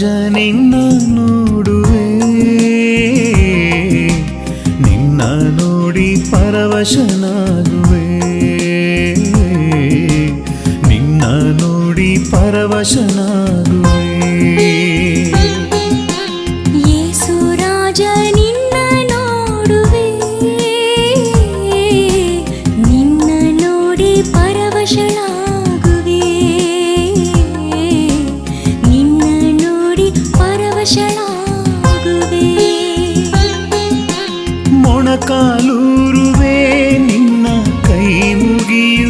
ಯೇಸುರಾಜ ನಿನ್ನ ನೋಡುವೆ. ನಿನ್ನ ನೋಡಿ ಪರವಶನಾಗುವೆ. ನಿನ್ನ ನೋಡಿ ಪರವಶನಾಗುವೆ. ಮುಗಿಯುವೆ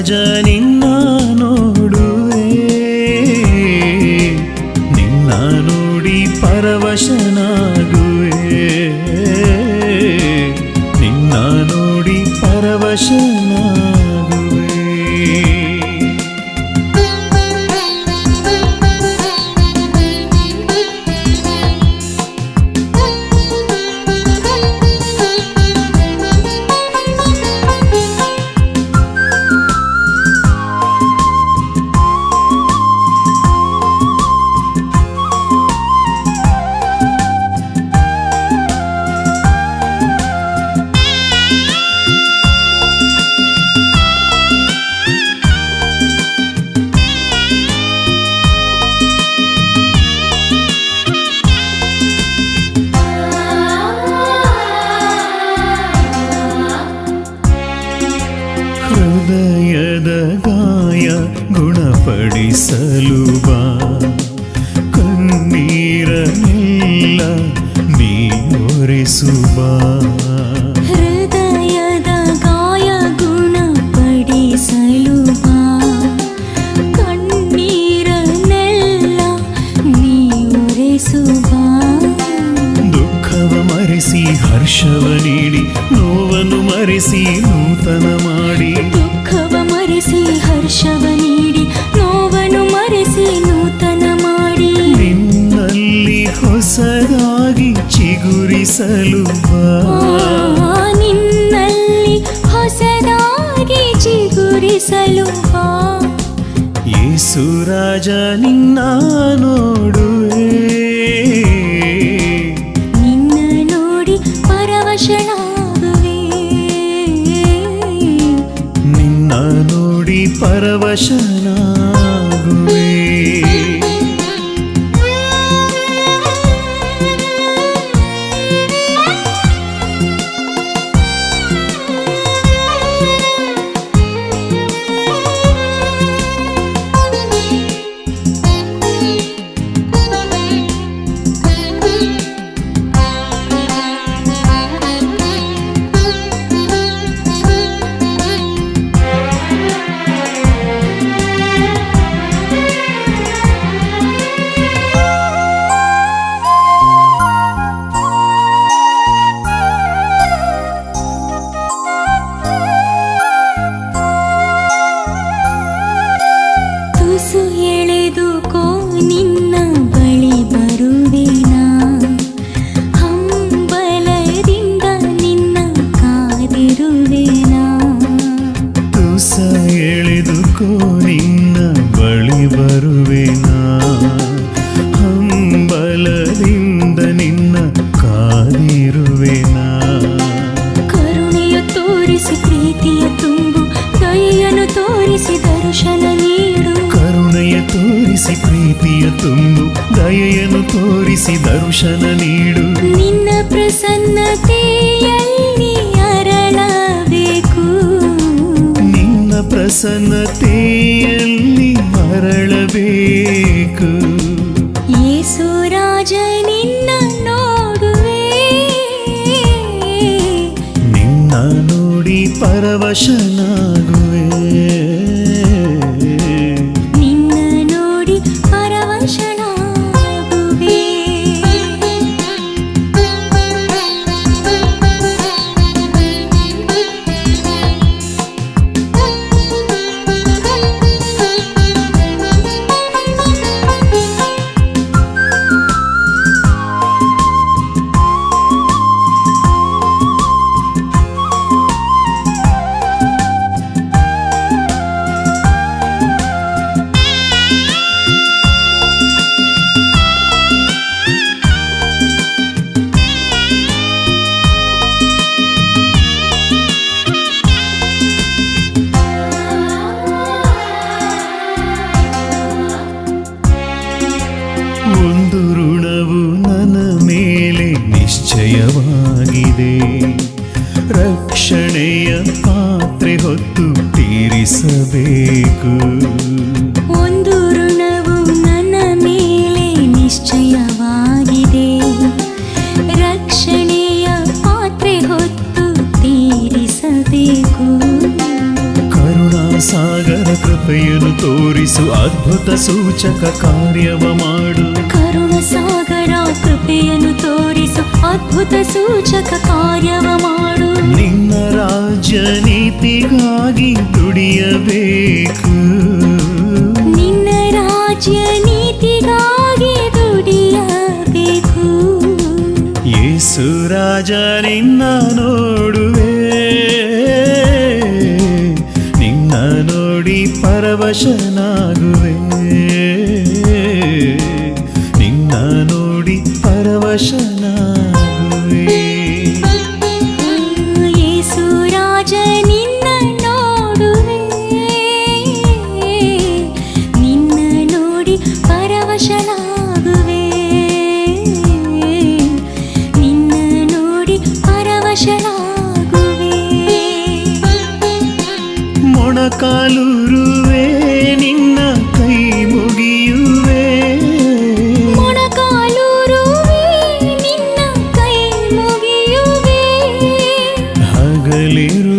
ಯೇಸುರಾಜ ನಿನ್ನ ನೋಡುವೆ. ನಿನ್ನ ನೋಡಿ ಪರವಶನಾಗುವೆ. ನಿನ್ನ ನೋಡಿ ಪರವಶನಾಗುವೆ ಹೃದಯದ ಗಾಯ ಗುಣಪಡಿಸಲು ಬಾ. ಕಣ್ಣೀರನೆಲ್ಲ ನೀ ಒರೆಸುಬಾ ಹರ್ಷವ ನೀಡಿ ನೋವನ್ನು ಮರೆಸಿ ನೂತನ ಮಾಡಿ. ಆ, ನಿನ್ನಲ್ಲಿ ಹೊಸದಾಗಿ ಚಿಗುರಿಸಲು ಯೇಸು ರಾಜ ನಿನ್ನ ನೋಡುವೆ. ನಿನ್ನ ನೋಡಿ ಪರವಶನಾಗುವೆ. ನಿನ್ನ ನೋಡಿ ಪರವಶನಾಗುವೆ. ಪ್ರೀತಿಯ ತುಂಬು ದಯೆಯನ್ನು ತೋರಿಸಿ ದರ್ಶನ ನೀಡು. ನಿನ್ನ ಪ್ರಸನ್ನತೆಯಲ್ಲಿ ಅರಳಬೇಕು ನಿನ್ನ ಪ್ರಸನ್ನತೆಯಲ್ಲಿ ಮರಳಬೇಕು. ಯೇಸು ರಾಜ ನಿನ್ನ ನೋಡುವೆ. ನಿನ್ನ ಪರವಶನಾಗುವೆ. ಅದ್ಭುತ ಸೂಚಕ ಕಾರ್ಯವ ಮಾಡು. ಕರುಣ ಸಾಗರ ಕೃಪೆಯನ್ನು ತೋರಿಸು ಅದ್ಭುತ ಸೂಚಕ ಕಾರ್ಯವ ಮಾಡು. ನಿನ್ನ ರಾಜ್ಯ ನೀತಿಗಾಗಿ ದುಡಿಯಬೇಕು. ನಿನ್ನ ರಾಜ್ಯ ನೀತಿಗಾಗಿ ದುಡಿಯಬೇಕು. ಯೇಸು ರಾಜ ನಿನ್ನ ನೋಡುವೆ. ಪರವಶನಾಗುವೆ ನಿನ್ನ ನೋಡಿ ಪರವಶನಾಗುವೆ ಯೇಸು ರಾಜ ನಿನ್ನ ನೋಡುವೆ ನಿನ್ನ ನೋಡಿ ಪರವಶನಾಗುವೆ ನಿನ್ನ ನೋಡಿ ಪರವಶನಾಗುವೆ ನೀರು